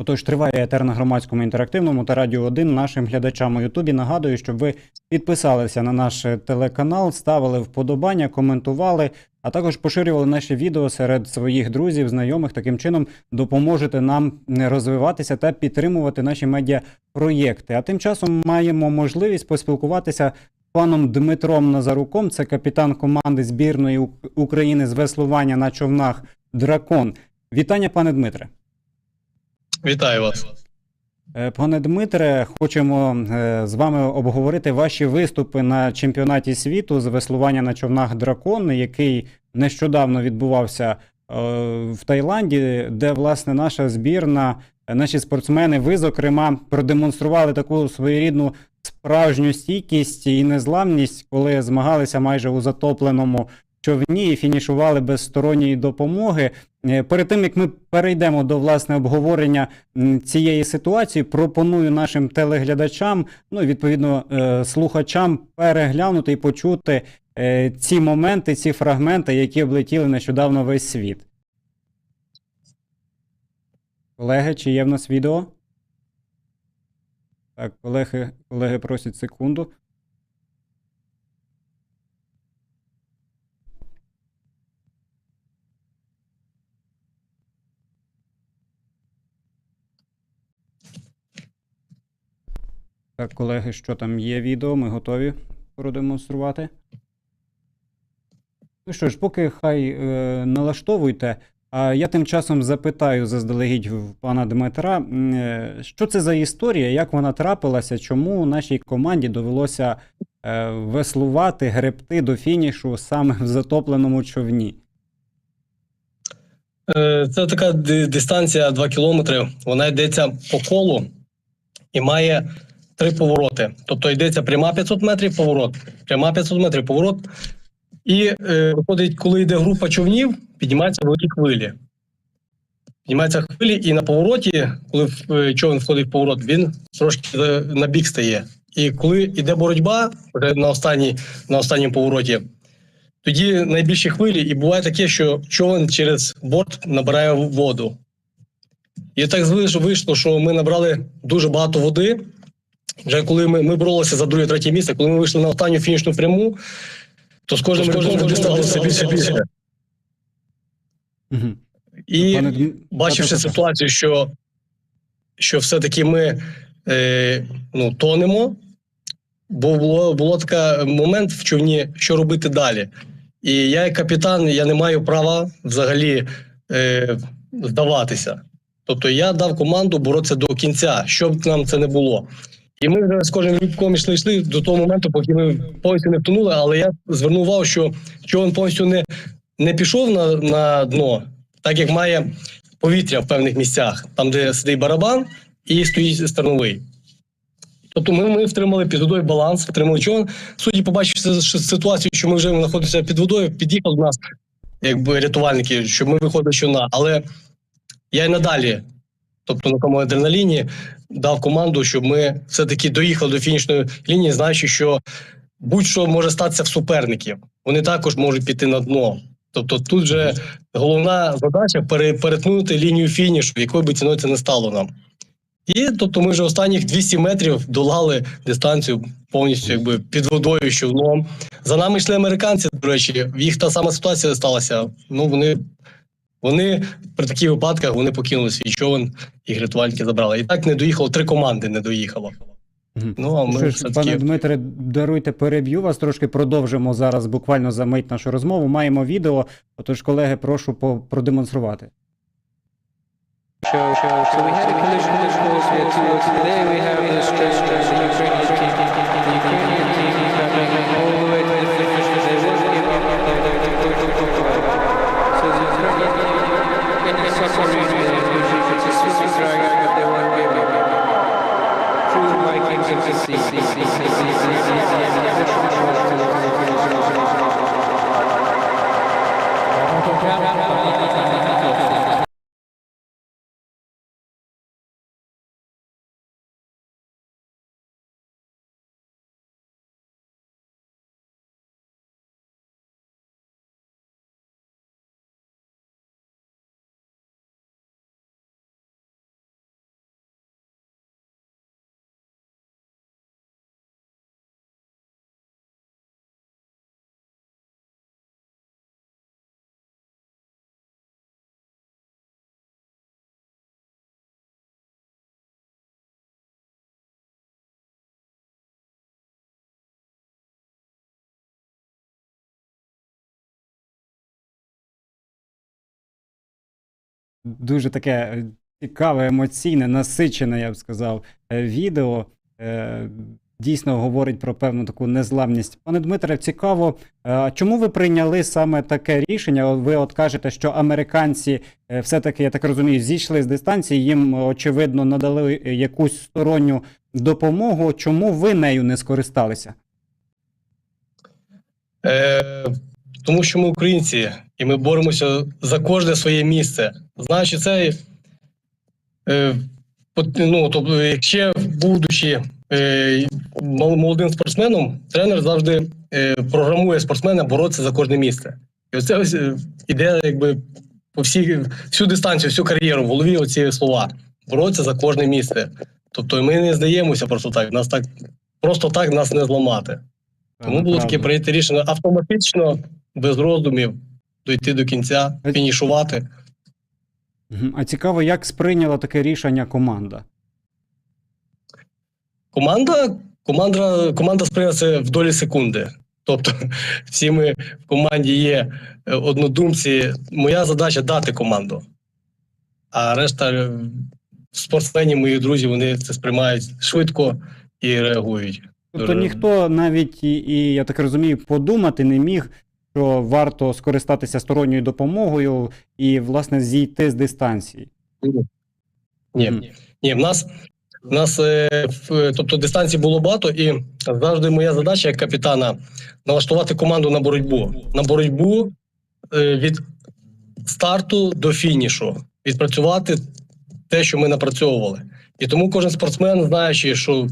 Отож, триває етер на громадському інтерактивному та радіо 1 нашим глядачам у Ютубі. Нагадую, щоб ви підписалися на наш телеканал, ставили вподобання, коментували, а також поширювали наші відео серед своїх друзів, знайомих. Таким чином допоможете нам розвиватися та підтримувати наші медіапроєкти. А тим часом маємо можливість поспілкуватися з паном Дмитром Назаруком. Це капітан команди збірної України з веслування на човнах Дракон. Вітання, пане Дмитре. Вітаю вас. Е, Пане Дмитре, хочемо е, з вами обговорити ваші виступи на чемпіонаті світу з веслування на човнах Дракон, який нещодавно відбувався е, в Таїланді, де власне наша збірна, наші спортсмени, ви, зокрема, продемонстрували таку своєрідну справжню стійкість і незламність, коли змагалися майже у затопленому човні і фінішували без сторонньої допомоги. Е, Перед тим як ми перейдемо до власне обговорення цієї ситуації, пропоную нашим телеглядачам, ну і відповідно е, слухачам переглянути і почути е, ці моменти, ці фрагменти, які облетіли нещодавно весь світ. Колеги, чи є в нас відео? Так, колеги, колеги просять секунду. Так, колеги, що там є відео, ми готові продемонструвати. Ну що ж, поки хай е, налаштовуйте. А я тим часом запитаю заздалегідь в пана Дмитра, е, що це за історія, як вона трапилася, чому нашій команді довелося е, веслувати, гребти до фінішу саме в затопленому човні. Е, Це така ди- дистанція 2 кілометри. Вона йдеться по колу і має три повороти. Тобто йдеться пряма 500 метрів, поворот, пряма 500 метрів, поворот. І е, виходить, коли йде група човнів, піднімаються великі хвилі. Піднімаються хвилі, і на повороті, коли е, човен входить в поворот, він трошки е, на бік стає. І коли йде боротьба вже на, останній, на останньому повороті, тоді найбільші хвилі, і буває таке, що човен через борт набирає воду. І так вийшло, вийшло, що ми набрали дуже багато води. Вже коли ми, ми боролися за друге третє місце, коли ми вийшли на останню фінішну пряму, то з кожним роком стало більше і більше. І Пане бачивши ситуацію, що, що все-таки ми е, ну, тонемо, бо було, було такий момент в човні, що робити далі. І я, як капітан, я не маю права взагалі е, здаватися. Тобто я дав команду боротися до кінця, що б нам це не було. І ми вже з кожним рибком йшли, йшли до того моменту, поки ми повністю не втонули, але я звернув увагу, що човен повністю не, не пішов на, на дно, так як має повітря в певних місцях, там, де сидить барабан і стоїть стерновий. Тобто ми, ми втримали під водою баланс, втримали човен. Судді, побачивши ситуацію, що ми вже знаходимося під водою, під'їхав до нас, якби рятувальники, щоб ми виходили човна. Але я й надалі, тобто на тому адреналіні, дав команду, щоб ми все-таки доїхали до фінішної лінії, знаючи, що будь-що може статися в суперників. Вони також можуть піти на дно. Тобто тут же головна задача перетнути лінію фінішу, якою би ціною це не стало нам. І тобто ми вже останніх 200 метрів долали дистанцію повністю якби під водою човном. За нами йшли американці, до речі, їх та сама ситуація сталася. Ну вони, вони при таких випадках вони покинули свій човен, і рятувальники забрали. І так не доїхало, три команди не доїхало. Ну а Що ми ж, все пане Дмитре, даруйте, переб'ю вас трошки. Продовжимо зараз буквально за мить нашу розмову. Маємо відео. Отож, колеги, прошу по- продемонструвати. So we had a collision this course here towards today. We have the Australian and the Ukrainian team. The Ukrainian team дуже таке е, цікаве, емоційне, насичене, я б сказав, е, відео. Е, Дійсно говорить про певну таку незламність. Пане Дмитре, цікаво, чому ви прийняли саме таке рішення? Ви от кажете, що американці все-таки, я так розумію, зійшли з дистанції, їм очевидно надали якусь сторонню допомогу. Чому ви нею не скористалися? Тому що ми українці, і ми боремося за кожне своє місце. Знаючи це, е, ну, тобто, якщо будучи е, молодим спортсменом, тренер завжди е, програмує спортсмена боротися за кожне місце. І оце ось іде якби по всій, всю дистанцію, всю кар'єру в голові оці слова. Боротися за кожне місце. Тобто ми не здаємося просто так. Нас так просто так нас не зламати. Тому було таке прийняти рішення автоматично, без роздумів, дойти до кінця, фінішувати. А цікаво, як сприйняла таке рішення команда? Команда, команда, команда сприйняла це в долі секунди. Тобто, всі ми в команді є е, однодумці. Моя задача дати команду. А решта е, спортсменів, моїх друзів, вони це сприймають швидко і реагують. Тобто ніхто навіть і, і, я так розумію, подумати не міг, що варто скористатися сторонньою допомогою і, власне, зійти з дистанції. Ні, Мгм. ні, в нас, в нас е, тобто дистанцій було багато, і завжди моя задача як капітана налаштувати команду на боротьбу. На боротьбу е, від старту до фінішу, відпрацювати те, що ми напрацьовували. І тому кожен спортсмен, знаючи, що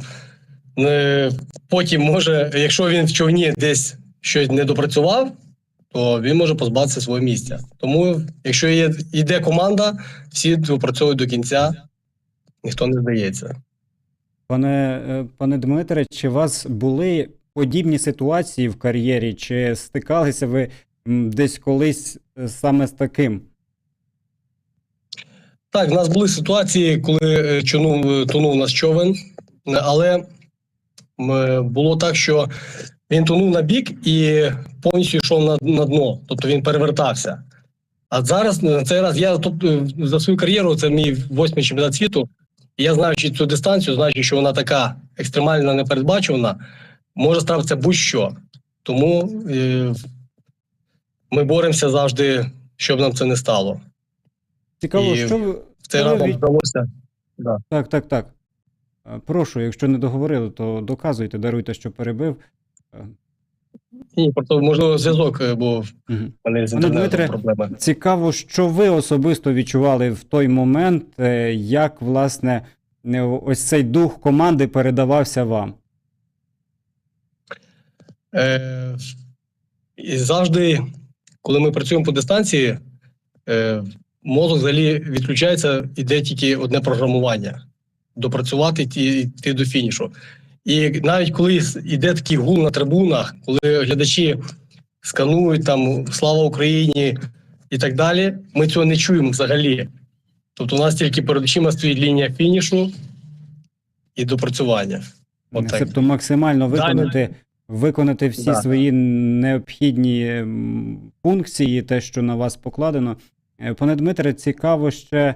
е, потім може, якщо він в човні десь щось не допрацював, то він може позбавитися свого місця. Тому, якщо є йде команда, всі допрацьовують до кінця, ніхто не здається. Пане, е, пане Дмитре, чи у вас були подібні ситуації в кар'єрі, чи стикалися ви десь колись е, саме з таким? Так, в нас були ситуації, коли е, чонув, е, тонув наш човен, але було так, що він тонув на бік і повністю йшов на, на дно, тобто він перевертався. А зараз на цей раз я тобто, за свою кар'єру, це мій восьмий чемпіонат світу, і я знаючи цю дистанцію, знаючи, що вона така екстремальна, непередбачувана, може ставитися будь-що. Тому е, ми боремося завжди, щоб нам це не стало. Цікаво, І що ви. В цей раз нам вдалося. Так, так, так. Е, Прошу, якщо не договорили, то доказуйте, даруйте, що перебив. Ні, просто можливо зв'язок, е, бо в мене з інтернетом Дмитре, проблеми. Цікаво, що ви особисто відчували в той момент, е, як власне ось цей дух команди передавався вам. Е, і завжди, коли ми працюємо по дистанції, е, мозок взагалі відключається, іде тільки одне програмування допрацювати і йти до фінішу. І навіть коли йде такий гул на трибунах, коли глядачі сканують там Слава Україні і так далі, ми цього не чуємо взагалі. Тобто, у нас тільки перед очима стоїть лінія фінішу і допрацювання. Тобто максимально Далі. виконати, виконати всі Да. свої необхідні функції, те, що на вас покладено. Е, Пане Дмитре, цікаво ще,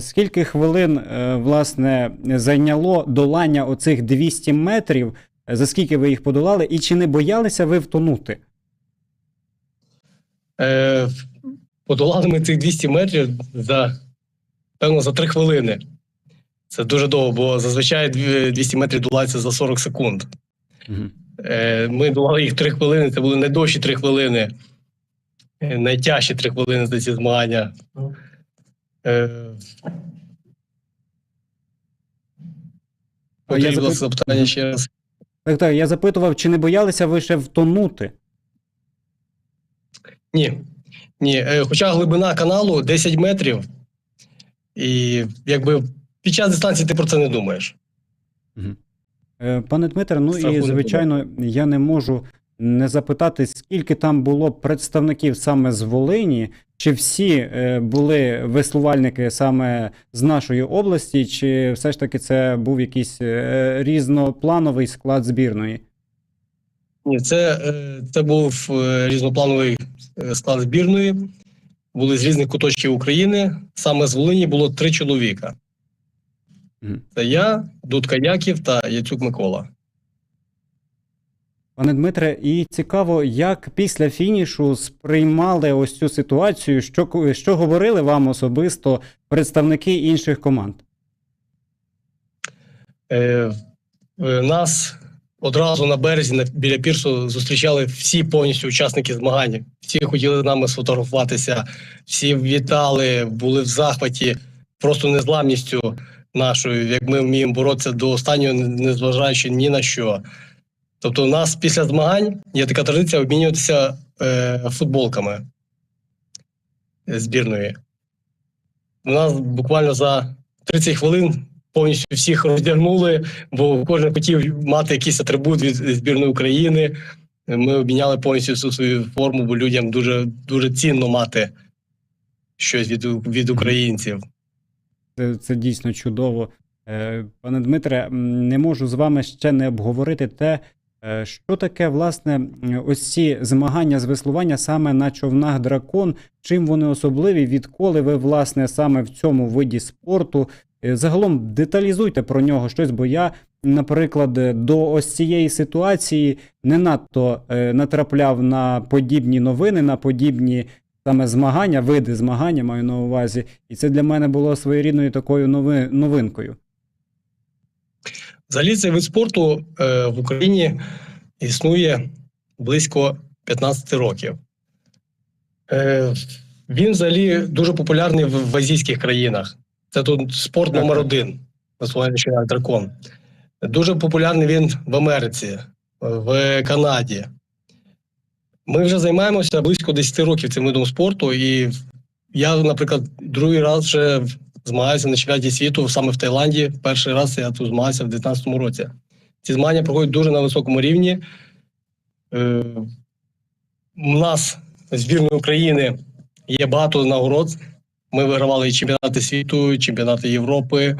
скільки хвилин е, власне зайняло долання оцих 200 метрів, е, за скільки ви їх подолали, і чи не боялися ви втонути? Е, подолали ми цих 200 метрів за певно за 3 хвилини. Це дуже довго, бо зазвичай 200 метрів долається за 40 секунд. Мгм. Е, ми долали їх 3 хвилини, це були найдовші 3 хвилини, е, найтяжчі 3 хвилини за ці змагання. Е, я Повторіть, будь запит- запитання ще раз. Так, так, я запитував, чи не боялися ви ще втонути? Ні. Ні. Е, Хоча глибина каналу 10 метрів, і якби під час дистанції ти про це не думаєш. Е, Пане Дмитре, ну Страху і не звичайно, я не можу не запитати, скільки там було представників саме з Волині, чи всі е, були веслувальники саме з нашої області, чи все ж таки це був якийсь е, різноплановий склад збірної? Ні, це, е, це був різноплановий склад збірної. були з різних куточків України. Саме з Волині було три чоловіка: це я, Дудка Яків та Яцюк Микола. Пане Дмитре, і цікаво, як після фінішу сприймали ось цю ситуацію, що, що говорили вам особисто представники інших команд? Е, е, нас одразу на березі біля пірсу зустрічали всі повністю учасники змагань. Всі хотіли з нами сфотографуватися, всі вітали, були в захваті, просто незламністю нашою, як ми вміємо боротися до останнього, незважаючи ні на що. Тобто, у нас після змагань є така традиція обмінюватися е, футболками збірної. У нас буквально за 30 хвилин повністю всіх роздягнули, бо кожен хотів мати якийсь атрибут від збірної України. Ми обміняли повністю всю свою форму, бо людям дуже, дуже цінно мати щось від, від українців. Це, це дійсно чудово. Е, Пане Дмитре, не можу з вами ще не обговорити те, що таке, власне, ось ці змагання з веслування саме на човнах дракон, чим вони особливі, відколи ви, власне, саме в цьому виді спорту. Е, Загалом деталізуйте про нього щось, бо я, наприклад, е, до ось цієї ситуації не надто е, натрапляв на подібні новини, на подібні саме змагання, види змагання маю на увазі. І це для мене було своєрідною такою нови, новинкою. Взагалі, цей вид спорту е, в Україні існує близько 15 років. Е, він взагалі дуже популярний в, в азійських країнах. Це тут спорт номер один. На дракон. Дуже популярний він в Америці, в Канаді. Ми вже займаємося близько 10 років цим видом спорту, і я, наприклад, другий раз вже змагаюся на чемпіонаті світу саме в Таїланді. Перший раз я тут змагався в 2019 році. Ці змагання проходять дуже на високому рівні. Е, у нас збірної України є багато нагород. Ми вигравали і чемпіонати світу, і чемпіонати Європи.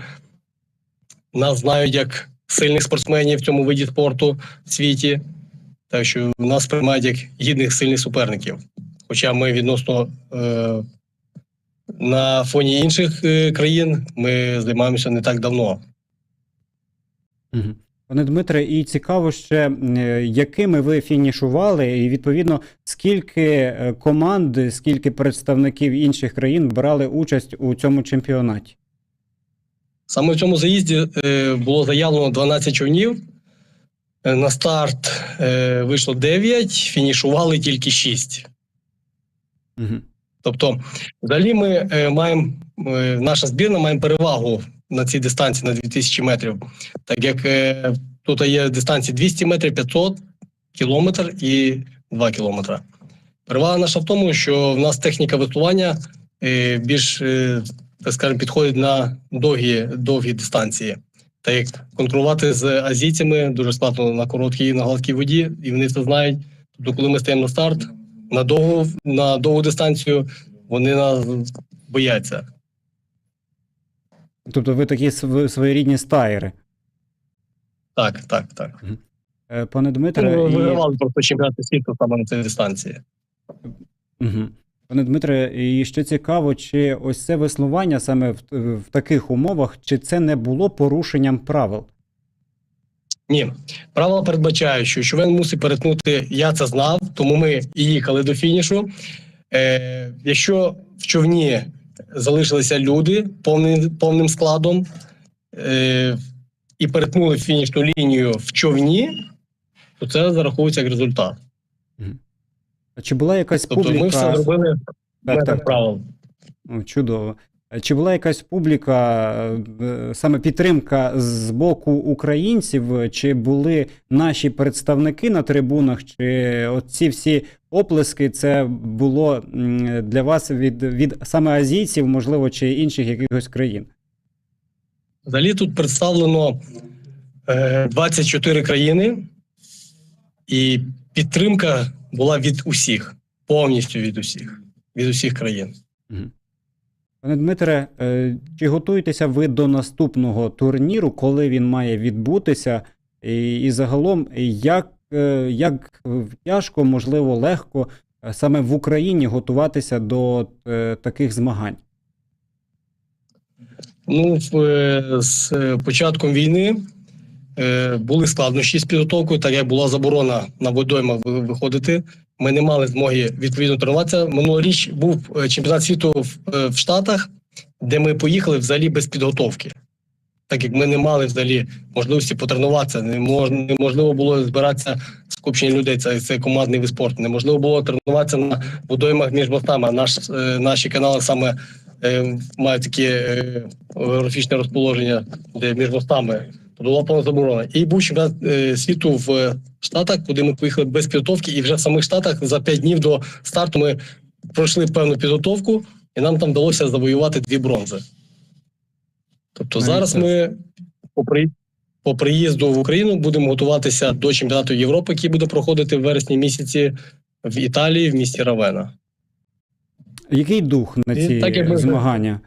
Нас знають як сильних спортсменів в цьому виді спорту в світі. Так що нас приймають як гідних сильних суперників. Хоча ми відносно е, на фоні інших е, країн ми займаємося не так давно. Пане Дмитре, і цікаво ще, е, якими ви фінішували, і відповідно, скільки е, команд, скільки представників інших країн брали участь у цьому чемпіонаті? Саме в цьому заїзді було заявлено 12 човнів. На старт вийшло 9, фінішували тільки 6. Мгм. Тобто, взагалі, ми е, маємо е, наша збірна має перевагу на цій дистанції на 2000 метрів, так як е, тут є дистанції 200 метрів, 500 кілометр і 2 кілометри. Перевага наша в тому, що в нас техніка веслування більш, так скажемо, підходить на довгі, довгі дистанції. Так як конкурувати з азійцями дуже складно на короткій і на гладкій воді, і вони це знають. Тобто, коли ми стаємо на старт, на довгу, на довгу дистанцію, вони нас бояться. Тобто ви такі своєрідні стаєри. Так, так, так. Е, Пане Дмитре, Ми і... просто чемпіонати світу саме на цій дистанції. Угу. Пане Дмитре, і ще цікаво, чи ось це веслування саме в, в таких умовах, чи це не було порушенням правил? Ні, правила передбачають, що човен мусить перетнути. Я це знав, тому ми і їхали до фінішу. Е, якщо в човні залишилися люди повним, повним складом е, і перетнули фінішну лінію в човні, то це зараховується як результат. А Чи була якась Тобто публіка? ми все зробили Так, так. правил. О, Чудово. Е, Чи була якась публіка, е, саме підтримка з боку українців, чи були наші представники на трибунах, чи оці всі оплески це було для вас від, від саме азійців, можливо, чи інших якихось країн? Взагалі тут представлено е, 24 країни, і підтримка була від усіх, повністю від усіх, від усіх країн. Мгм. Пане Дмитре, е, чи готуєтеся ви до наступного турніру, коли він має відбутися? І, і загалом, як, е, як тяжко, можливо, легко е, саме в Україні готуватися до таких змагань? Ну, з початком війни були складнощі з підготовкою, так як була заборона на водоймах ви- виходити. Ми не мали змоги відповідно тренуватися. Минулоріч був е, чемпіонат світу в, е, в Штатах, де ми поїхали взагалі без підготовки. Так як ми не мали взагалі можливості потренуватися, неможливо було збиратися скупчення людей. Це, це командний вид спорту. Неможливо було тренуватися на водоймах між мостами. Наш, е, наші канали саме е, мають таке географічне розположення, де між мостами. То була повна заборона. І був чемпіонат е, світу в Штатах, куди ми поїхали без підготовки, і вже в самих Штатах за 5 днів до старту ми пройшли певну підготовку, і нам там вдалося завоювати дві бронзи. Тобто Навіть зараз ми по, при... по приїзду в Україну будемо готуватися до чемпіонату Європи, який буде проходити в вересні місяці в Італії, в місті Равена. Який дух на І ці так, як змагання?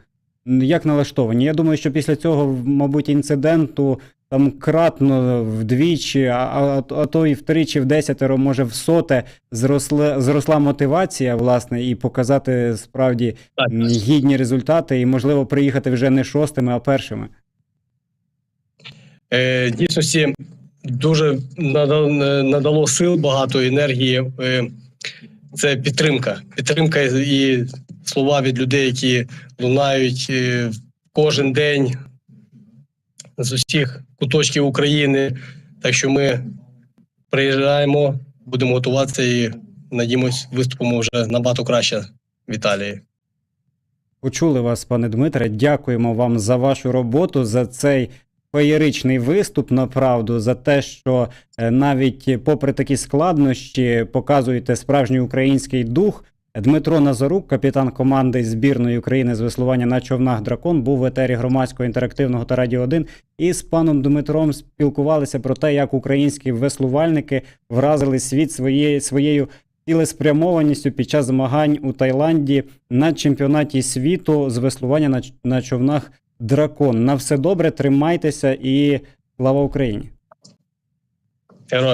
Як налаштовані? Я думаю, що після цього, мабуть, інциденту там кратно вдвічі, а, а, а то і втричі, в десятеро, може, в соте зросла, зросла мотивація, власне, і показати справді Так. гідні результати, і, можливо, приїхати вже не шостими, а першими. Е, дійсності дуже надало, надало сил, багато енергії. Е, це підтримка. Підтримка і слова від людей, які лунають е, кожен день з усіх куточків України. Так що ми приїжджаємо, будемо готуватися і надіємось, виступимо вже набагато краще в Італії. Почули вас, пане Дмитре. Дякуємо вам за вашу роботу, за цей феєричний виступ, направду, за те, що е, навіть попри такі складнощі показуєте справжній український дух. Дмитро Назарук, капітан команди збірної України з веслування на човнах Дракон, був в етері громадського інтерактивного та Радіо 1 і з паном Дмитром спілкувалися про те, як українські веслувальники вразили світ своєю своєю цілеспрямованістю під час змагань у Таїланді на чемпіонаті світу з веслування на, на човнах Дракон. На все добре, тримайтеся і слава Україні!